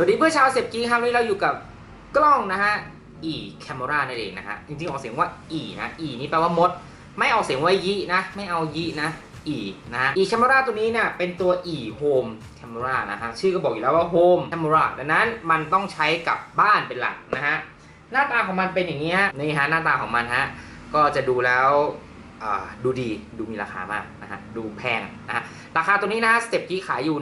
สวัสดีเพื่อนชาวเซฟกีครับวันนี้เราอยู่กับกล้องนะฮะ e camera นั่นเองนะฮะจริงๆออกเสียงว่า e นะ e นี่แปลว่ามด ไม่ออกเสียงว่ายินะ ไม่เอายินะ e นะฮะ e camera ตัวนี้เนี่ยเป็นตัว e home camera นะฮะชื่อก็บอกอยู่แล้วว่า home camera ดังนั้นมันต้องใช้กับบ้านเป็นหลักนะฮะหน้าตาของมันเป็นอย่างนี้ฮะนี่ฮะหน้าตาของมันฮะก็จะดูแล้ว ดูดีดูมีราคามากนะฮะดูแพงนะฮะราคาตัวนี้นะสเต็ปที่ขายอยู่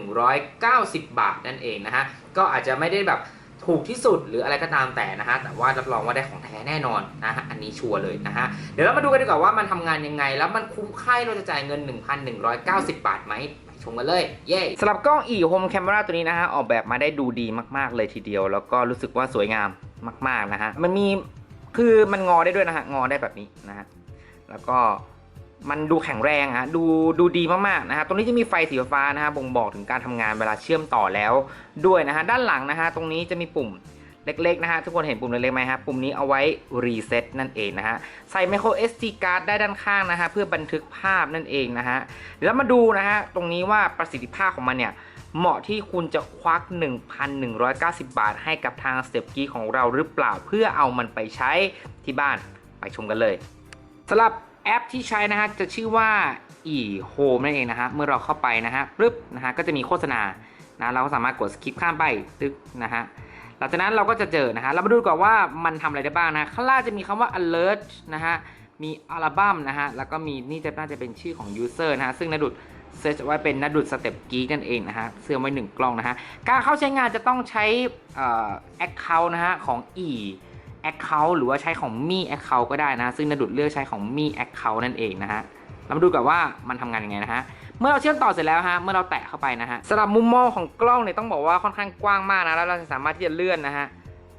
1,190 บาทนั่นเองนะฮะก็อาจจะไม่ได้แบบถูกที่สุดหรืออะไรก็ตามแต่นะฮะแต่ว่ารับรองว่าได้ของแท้แน่นอนนะฮะอันนี้ชัวร์เลยนะฮะเดี๋ยวเรามาดูกันดีกว่าว่ามันทำงานยังไง แล้วมันคุ้มค่าเราจะจ่ายเงิน 1,190 บาทไหมไปชมกันเลย เย้สำหรับกล้อง e home camera ตัวนี้นะฮะออกแบบมาได้ดูดีมาก ๆ เลยทีเดียว แล้วก็รู้สึกว่าสวยงามมาก ๆ นะฮะมันมีคือมันงอได้ด้วยนะฮะงอได้แบบนี้นะฮะ แล้วก็มันดูแข็งแรงฮะดูดูดีมากๆนะฮะตรงนี้จะมีไฟสีฟ้านะฮะบ่งบอกถึงการทำงานเวลาเชื่อมต่อแล้วด้วยนะฮะด้านหลังนะฮะตรงนี้จะมีปุ่มเล็กๆนะฮะทุกคนเห็นปุ่มเล็กๆไหมฮะปุ่มนี้เอาไว้รีเซ็ตนั่นเองนะฮะใส่ micro SD card ได้ด้านข้างนะฮะเพื่อบันทึกภาพนั่นเองนะฮะแล้วมาดูนะฮะตรงนี้ว่าประสิทธิภาพของมันเนี่ยเหมาะที่คุณจะควัก 1,190 บาท ให้กับทาง Step Geek ของเราหรือเปล่าเพื่อเอามันไปใช้ที่บ้านไปชมกันเลย สำหรับแอปที่ใช้นะฮะจะชื่อว่า e home นั่นเองนะฮะเมื่อเราเข้าไปนะฮะปึ๊บนะฮะก็จะมีโฆษณานะเราก็สามารถกดสคิปข้ามไปตึกนะฮะหลังจากนั้นเราก็จะเจอนะฮะเรามาดูก่อนว่ามันทำอะไรได้บ้างนะข้างล่างจะมีคำว่า alert นะฮะมีอัลบั้มนะฮะแล้วก็มีนี่จะน่าจะเป็นชื่อของ user นะฮะซึ่งนดุดเซตไว้เป็นนดุดสเต็ปกีนั่นเองนะฮะเสื้อไว้หนึ่งกล้องนะฮะการเข้าใช้งานจะต้องใช้เอ่อ account นะฮะของ e Account หรือว่าใช้ของมี Account ก็ได้นะ ซึ่งนดุดเลือกใช้ของมี Account นั่นเองนะฮะเรามาดูกันว่ามันทำงานยังไงนะฮะ เมื่อเราเชื่อมต่อเสร็จแล้วฮะ เมื่อเราแตะเข้าไปนะฮะสำหรับมุมมองของกล้องเนี่ยต้องบอกว่าค่อนข้างกว้างมากนะ แล้วเราจะสามารถที่จะเลื่อนนะฮะ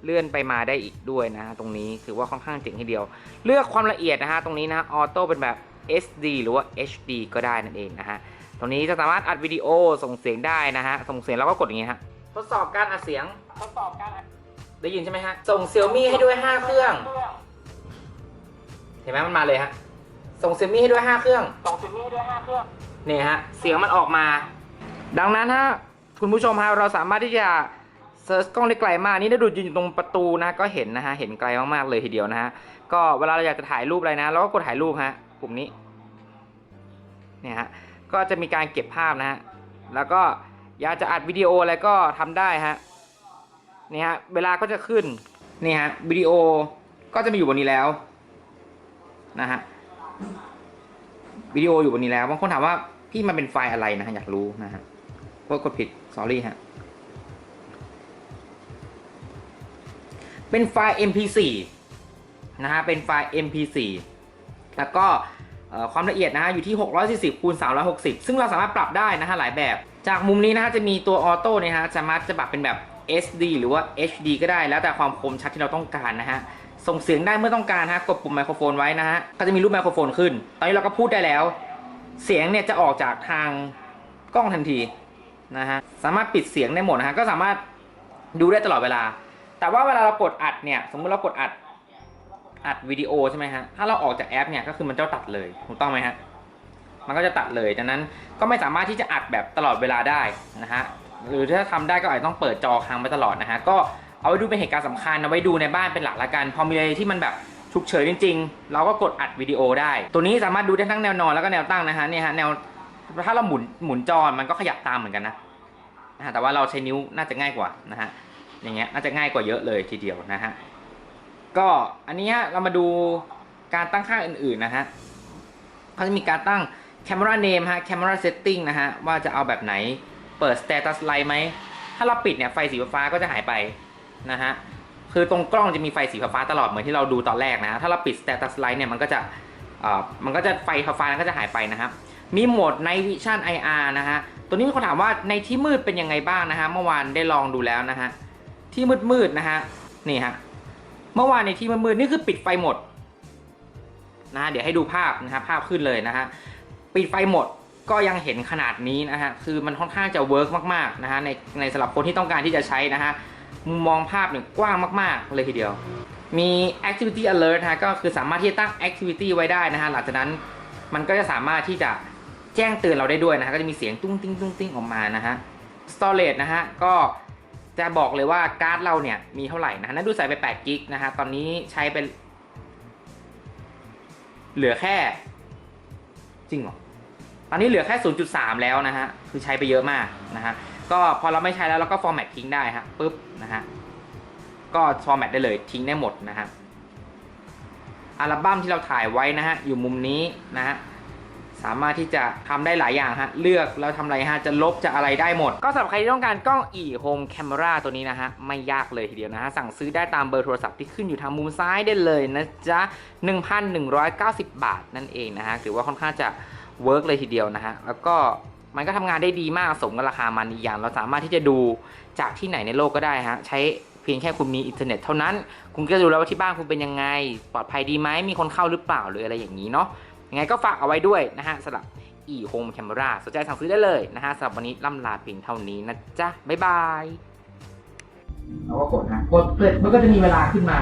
เลื่อนไปมาได้อีกด้วยนะฮะ ตรงนี้ถือว่าค่อนข้างเจ๋งทีเดียว เลือกความละเอียดนะฮะ ตรงนี้นะฮะออโต้เป็นแบบ SD หรือว่า HD ก็ได้นั่นเองนะฮะ ตรงนี้จะสามารถอัดวิดีโอส่งเสียงได้นะฮะ ส่งเสียงแล้วก็กดอย่างนี้ฮะ ทดสอบการอัดเสียง ทดสอบการอัด ได้ยินใช่ไหมฮะ ส่งเซี่ยมี่ให้ด้วย 5 เครื่อง เห็นไหมมันมาเลยฮะ ส่งเซี่ยมี่ให้ด้วย 5 เครื่อง สองซิมี่ด้วยห้าเครื่องนี่ฮะ เสียงมันออกมา ดังนั้นฮะ คุณผู้ชมฮะ เราสามารถที่จะเซิร์ชกล้องได้ไกลมาก นี่ถ้าดูยืนอยู่ตรงประตูนะก็เห็นนะฮะ เห็นไกลมากๆเลยทีเดียวนะฮะ ก็เวลาเราอยากจะถ่ายรูปอะไรนะ เราก็กดถ่ายรูปฮะ ปุ่มนี้ เนี่ยฮะ ก็จะมีการเก็บภาพนะฮะ แล้วก็อยากจะอัดวิดีโออะไรก็ทำได้ฮะ นี่ฮะเวลาก็จะขึ้นนี่ฮะวิดีโอก็จะมาอยู่บนนี้แล้วนะฮะวิดีโออยู่บนนี้แล้วบางคนถามว่าพี่มันเป็นไฟล์อะไรนะฮะอยากรู้นะฮะเพรากดผิด sorry ฮะเป็นไฟล์ mp4 นะฮะเป็นไฟล์ mp4 แล้วก็ความละเอียดนะฮะอยู่ที่ 640คูณ360 ซึ่งเราสามารถปรับได้นะฮะหลายแบบ จากมุมนี้นะฮะจะมีตัวออโต้เนี่ยฮะสามารถจะปรับเป็นแบบ SD หรือว่า HD ก็ได้แล้วแต่ความคมชัดที่เราต้องการนะฮะส่งเสียงได้เมื่อต้องการฮะกดปุ่มไมโครโฟนไว้นะฮะก็จะมีรูปไมโครโฟนขึ้น ตอนนี้เราก็พูดได้แล้ว เสียงเนี่ยจะออกจากทางกล้องทันทีนะฮะสามารถปิดเสียงได้หมดนะฮะก็สามารถดูได้ตลอดเวลา แต่ว่าเวลาเรากดอัดเนี่ยสมมุติเรากดอัดอัดวิดีโอใช่ไหมฮะถ้าเราออกจากแอปเนี่ยก็คือมันจะตัดเลยถูกต้องไหมฮะมันก็จะตัดเลยดังนั้นก็ไม่สามารถที่จะอัดแบบตลอดเวลาได้นะฮะ หรือถ้าทำได้ก็อาจจะต้องเปิดจอค้างไว้ตลอดนะฮะก็เอาไว้ดูเป็นเหตุการณ์สำคัญเอาไว้ดูในบ้านเป็นหลักละกัน พอมีอะไรที่มันแบบฉุกเฉินจริงๆ เราก็กดอัดวิดีโอได้ ตัวนี้สามารถดูได้ทั้งแนวนอนแล้วก็แนวตั้งนะฮะเนี่ยฮะแนวถ้าเราหมุนหมุนจอมันก็ขยับตามเหมือนกันนะนะฮะแต่ว่าเราใช้นิ้วน่าจะง่ายกว่านะฮะอย่างเงี้ยน่าจะง่ายกว่าเยอะเลยทีเดียวนะฮะก็อันนี้ฮะเรามาดูการตั้งค่าอื่นๆนะฮะเขาจะมีการตั้ง camera name ฮะ camera setting นะฮะว่าจะเอาแบบไหน เปิด status light ไหม ถ้าเราปิดเนี่ยไฟสีฟ้าก็จะหายไปนะฮะ คือตรงกล้องจะมีไฟสีฟ้าตลอดเหมือนที่เราดูตอนแรกนะฮะถ้าเราปิด status light เนี่ยมันก็จะเอ่อมันก็จะไฟฟ้าก็จะหายไปนะครับ มีโหมด night vision IR นะฮะ ตัวนี้มีคนถามว่าในที่มืดเป็นยังไงบ้างนะฮะ เมื่อวานได้ลองดูแล้วนะฮะ ที่มืดๆนะฮะ นี่ฮะ เมื่อวานในที่มืดๆนี่คือปิดไฟหมดนะฮะ เดี๋ยวให้ดูภาพนะฮะภาพขึ้นเลยนะฮะ ปิดไฟหมด ก็ยังเห็นขนาดนี้นะฮะ คือมันค่อนข้างจะเวิร์กมากๆนะฮะในในสำหรับคนที่ต้องการที่จะใช้นะฮะ มุมมองภาพเนี่ยกว้างมากๆ เลยทีเดียว มี activity alert นะฮะก็คือสามารถที่จะตั้ง activity ไว้ได้นะฮะ หลังจากนั้นมันก็จะสามารถที่จะแจ้งเตือนเราได้ด้วยนะฮะ ก็จะมีเสียงตุ้งติ้งตุ้งติ้งออกมานะฮะ storage นะฮะ ก็จะบอกเลยว่าการ์ดเราเนี่ยมีเท่าไหร่นะฮะนั่นดูใส่ไป8กิกนะฮะ ตอนนี้ใช้เป็นเหลือแค่ จริงเหรอ อนนี้เหลือแค่ 0.3 แล้วนะฮะ คือใช้ไปเยอะมากนะฮะ ก็พอเราไม่ใช้แล้วเราก็ฟอร์แมตทิ้งได้ฮะปุ๊บนะฮะ ก็ฟอร์แมตได้เลยทิ้งได้หมดนะฮะ อัลบั้มที่เราถ่ายไว้นะฮะ อยู่มุมนี้นะฮะ สามารถที่จะทำได้หลายอย่างฮะ เลือกแล้วทำอะไรฮะ จะลบจะอะไรได้หมด ก็สำหรับใครที่ต้องการกล้อง e home camera ตัวนี้นะฮะ ไม่ยากเลยทีเดียวนะฮะ สั่งซื้อได้ตามเบอร์โทรศัพท์ที่ขึ้นอยู่ทางมุมซ้ายได้เลยนะจ๊ะ 1,190 บาทนั่นเองนะฮะ ถือว่าค่อนข้างจะ เวิร์กเลยทีเดียวนะฮะ แล้วก็มันก็ทำงานได้ดีมากสมกับราคามันอีกอย่าง เราสามารถที่จะดูจากที่ไหนในโลกก็ได้ฮะ ใช้เพียงแค่คุณมีอินเทอร์เน็ตเท่านั้น คุณก็จะรู้แล้วว่าที่บ้านคุณเป็นยังไง ปลอดภัยดีไหมมีคนเข้าหรือเปล่าหรืออะไรอย่างนี้เนาะยังไงก็ฝากเอาไว้ด้วยนะฮะสำหรับ e home camera สนใจสั่งซื้อได้เลยนะฮะสำหรับวันนี้ล่ำลาเพียงเท่านี้นะจ๊ะบ๊ายบายเราก็กดนะกดเสร็จมันก็จะมีเวลาขึ้นมา